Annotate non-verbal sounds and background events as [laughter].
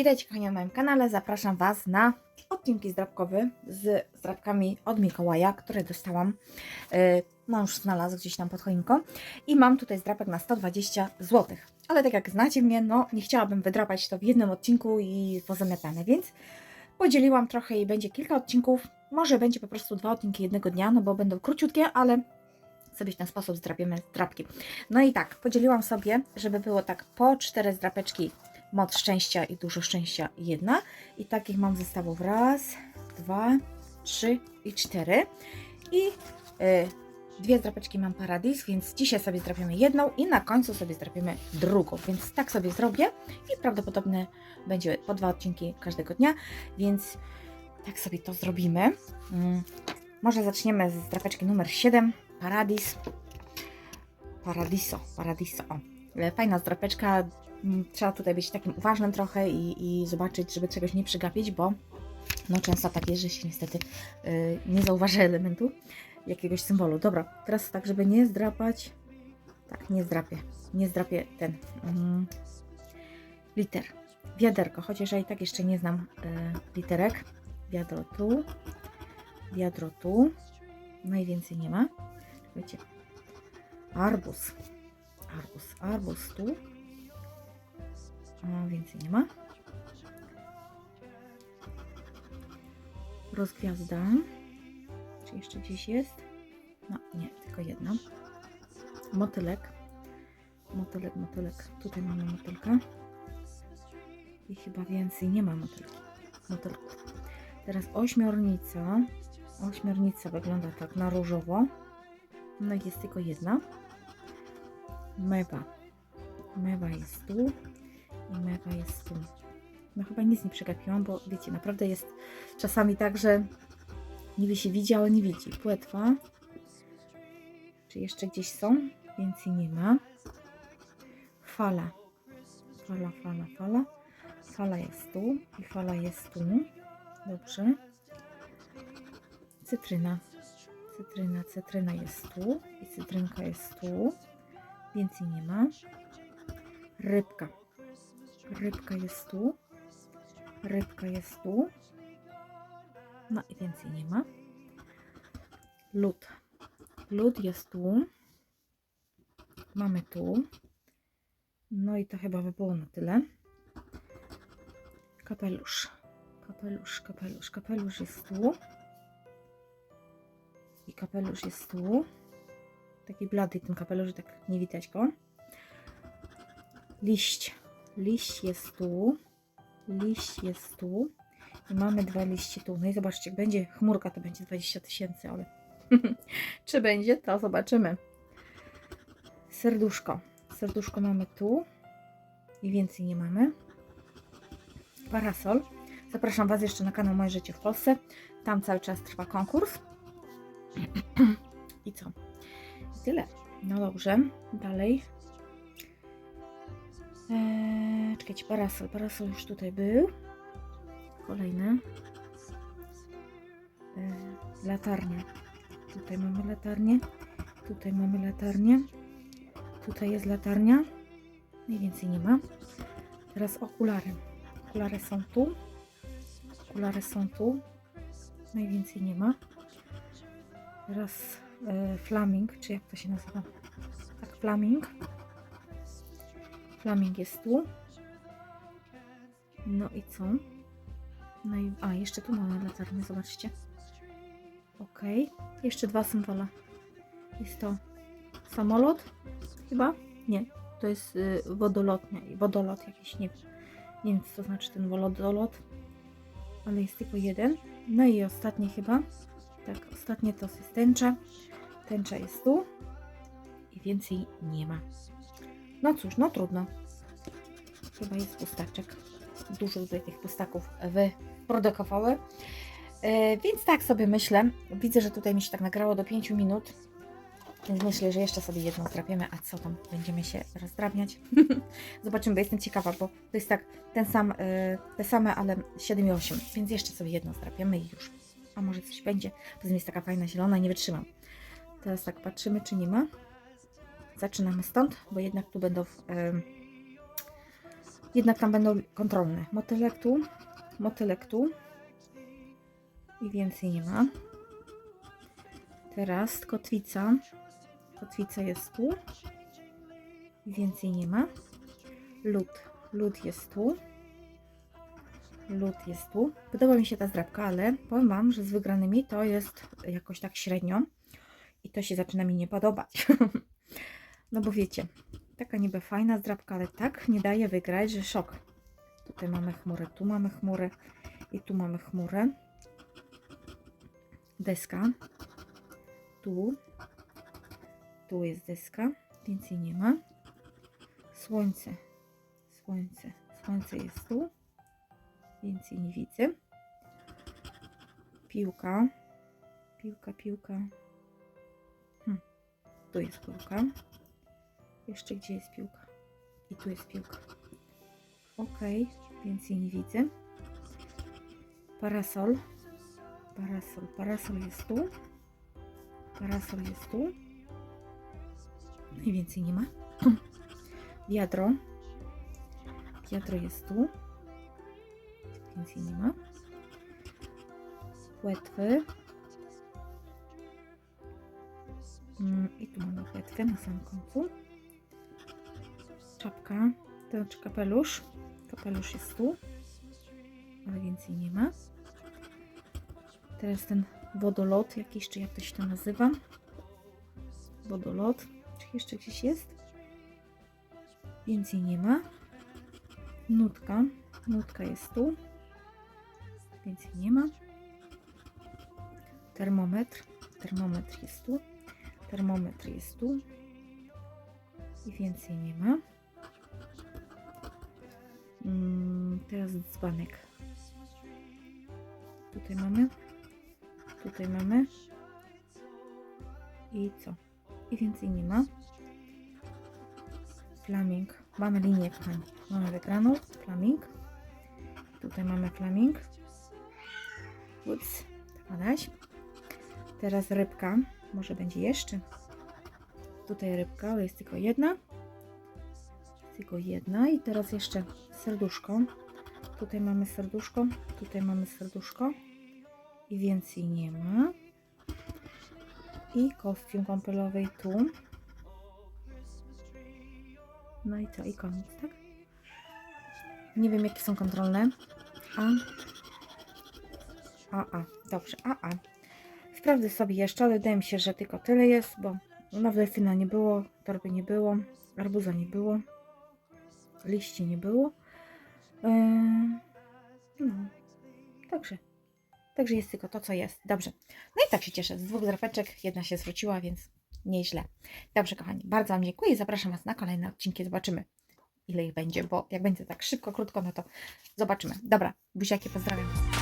Witajcie kochani na moim kanale. Zapraszam Was na odcinki zdrabkowe z zdrabkami od Mikołaja, które dostałam. Yy, No już znalazł gdzieś tam pod choinką. I mam tutaj zdrapek na 120 zł. Ale tak jak znacie mnie, no nie chciałabym wydrapać to w jednym odcinku i pozamiatane, więc podzieliłam trochę i będzie kilka odcinków. Może będzie po prostu dwa odcinki jednego dnia, no bo będą króciutkie, ale sobie w ten sposób zdrapiemy zdrapki. No i tak, podzieliłam sobie, żeby było tak po cztery zdrapeczki moc szczęścia i dużo szczęścia jedna. I takich mam zestawów raz, dwa, trzy i cztery. I y, dwie zdrapeczki mam paradis, więc dzisiaj sobie zdrapiemy jedną i na końcu sobie zdrapiemy drugą. Więc tak sobie zrobię i prawdopodobnie będzie po dwa odcinki każdego dnia, więc tak sobie to zrobimy. Mm, może zaczniemy z zdrapeczki numer 7, paradis. Paradiso, paradiso. O. E, Fajna zdrapeczka, Mm, trzeba tutaj być takim uważnym trochę i, i zobaczyć, żeby czegoś nie przegapić, bo no często tak jest, że się niestety y, nie zauważy elementu, jakiegoś symbolu. Dobra, teraz tak, żeby nie zdrapać, tak, nie zdrapię, nie zdrapię ten mm, liter, wiaderko, chociaż ja i tak jeszcze nie znam y, literek. Wiadro tu, wiadro tu, najwięcej nie ma. Wiecie, arbus, arbus, arbus tu, więcej nie ma. Rozgwiazda. Czy jeszcze gdzieś jest? No, nie, tylko jedna. Motylek. Motylek, motylek. Tutaj mamy motylka. I chyba więcej nie ma motylki. Motylków. Teraz ośmiornica. Ośmiornica wygląda tak na różowo. No jest tylko jedna. Mewa. Mewa jest tu i mewa jest tu. No chyba nic nie przegapiłam, bo wiecie, naprawdę jest czasami tak, że niby się widzi, ale nie widzi. Płetwa. Czy jeszcze gdzieś są? Więcej nie ma. Fala. Fala, fala, fala. Fala jest tu i fala jest tu. Dobrze. Cytryna. Cytryna, cytryna jest tu i cytrynka jest tu. Więcej nie ma. Rybka. Rybka jest tu. Rybka jest tu. No i więcej nie ma. Lód. Lód jest tu. Mamy tu. No i to chyba by było na tyle. Kapelusz. Kapelusz, kapelusz, kapelusz jest tu. I kapelusz jest tu. Taki blady ten kapelusz, tak nie widać go. Liść. Liść jest tu. Liść jest tu. I mamy dwa liście tu. No i zobaczcie, jak będzie chmurka, to będzie 20 tysięcy, ale [laughs] czy będzie, to zobaczymy. Serduszko. Serduszko mamy tu. I więcej nie mamy. Parasol. Zapraszam Was jeszcze na kanał Moje Życie w Polsce. Tam cały czas trwa konkurs. [clears throat] I co? I tyle. No dobrze. Dalej. Eee, czekajcie, parasol. Parasol już tutaj był. Kolejny. Eee, latarnia. Tutaj mamy latarnię. Tutaj mamy latarnię. Tutaj jest latarnia. Najwięcej nie ma. Teraz okulary. Okulary są tu. Okulary są tu. Najwięcej nie ma. Teraz e, flaming, czy jak to się nazywa? Tak, flaming. Flaming jest tu. No i co? No i, a, jeszcze tu mamy latarnię, zobaczcie. Ok. Jeszcze dwa symbole. Jest to samolot, chyba? Nie, to jest y, wodolotnia. Wodolot jakiś, nie wiem. Nie wiem, co to znaczy ten wodolot. Ale jest tylko jeden. No i ostatnie chyba. Tak, ostatnie to jest tęcza. Tęcza jest tu. I więcej nie ma. No cóż, no trudno. Chyba jest pustaczek. Dużo tutaj tych pustaków wyprodukowały. E, więc tak sobie myślę. Widzę, że tutaj mi się tak nagrało do 5 minut. Więc myślę, że jeszcze sobie jedną zdrapiemy, a co tam będziemy się rozdrabniać. [laughs] Zobaczymy, bo jestem ciekawa, bo to jest tak ten sam, e, te same, ale 7 i 8. Więc jeszcze sobie jedną zdrapiemy i już. A może coś będzie. Poza tym jest taka fajna zielona, nie wytrzymam. Teraz tak patrzymy, czy nie ma. Zaczynamy stąd, bo jednak tu będą em, Jednak tam będą kontrolne. Motylek tu, motylek tu. I więcej nie ma. Teraz kotwica. Kotwica jest tu. I więcej nie ma. Lód. Lód jest tu. Lód jest tu. Podoba mi się ta zdrabka, ale powiem Wam, że z wygranymi to jest jakoś tak średnio. I to się zaczyna mi nie podobać. [laughs] no bo wiecie, taka niby fajna zdrabka, ale tak nie daje wygrać, że szok. Tutaj mamy chmurę, tu mamy chmurę i tu mamy chmurę. Deska. Tu. Tu jest deska. Więcej nie ma. Słońce. Słońce. Słońce jest tu. Więcej nie widzę. Piłka. Piłka, piłka. Hm. Tu jest piłka. Jeszcze gdzie jest piłka? I tu jest piłka. Ok, więcej nie widzę. Parasol. Parasol. Parasol jest tu. Parasol jest tu. I więcej nie ma. [clears throat] Wiadro. Wiadro jest tu. Więcej nie ma. Płetwy. Mm, I tu mamy płetwę na samym końcu. Czapka. To znaczy kapelusz. Kapelusz jest tu. Ale więcej nie ma. Teraz ten wodolot jakiś, czy jak to się to nazywa. Wodolot. Czy jeszcze gdzieś jest? Więcej nie ma. Nutka. Nutka jest tu. Więcej nie ma. Termometr. Termometr jest tu. Termometr jest tu. I więcej nie ma. Mm, teraz dzbanek. Tutaj mamy. Tutaj mamy. I co? I więcej nie ma. Flaming. Mamy linię, kochani. Mamy wygraną. Flaming. Tutaj mamy flaming. Ups. Adaś. Teraz rybka. Może będzie jeszcze. Tutaj rybka, ale jest tylko jedna. Tylko jedna. I teraz jeszcze serduszko. Tutaj mamy serduszko. Tutaj mamy serduszko. I więcej nie ma. I kostium kąpielowy tu. No i co? I koniec, tak? Nie wiem, jakie są kontrolne. A. A, a. Dobrze, a, a. Sprawdzę sobie jeszcze, ale wydaje mi się, że tylko tyle jest, bo na delfina nie było, torby nie było, arbuza nie było, liści nie było. Yy, no, także. Także jest tylko to, co jest. Dobrze. No i tak się cieszę. Z dwóch drapeczek jedna się zwróciła, więc nieźle. Dobrze, kochani. Bardzo Wam dziękuję. Zapraszam Was na kolejne odcinki. Zobaczymy, ile ich będzie, bo jak będzie tak szybko, krótko, no to zobaczymy. Dobra, buziakie, pozdrawiam.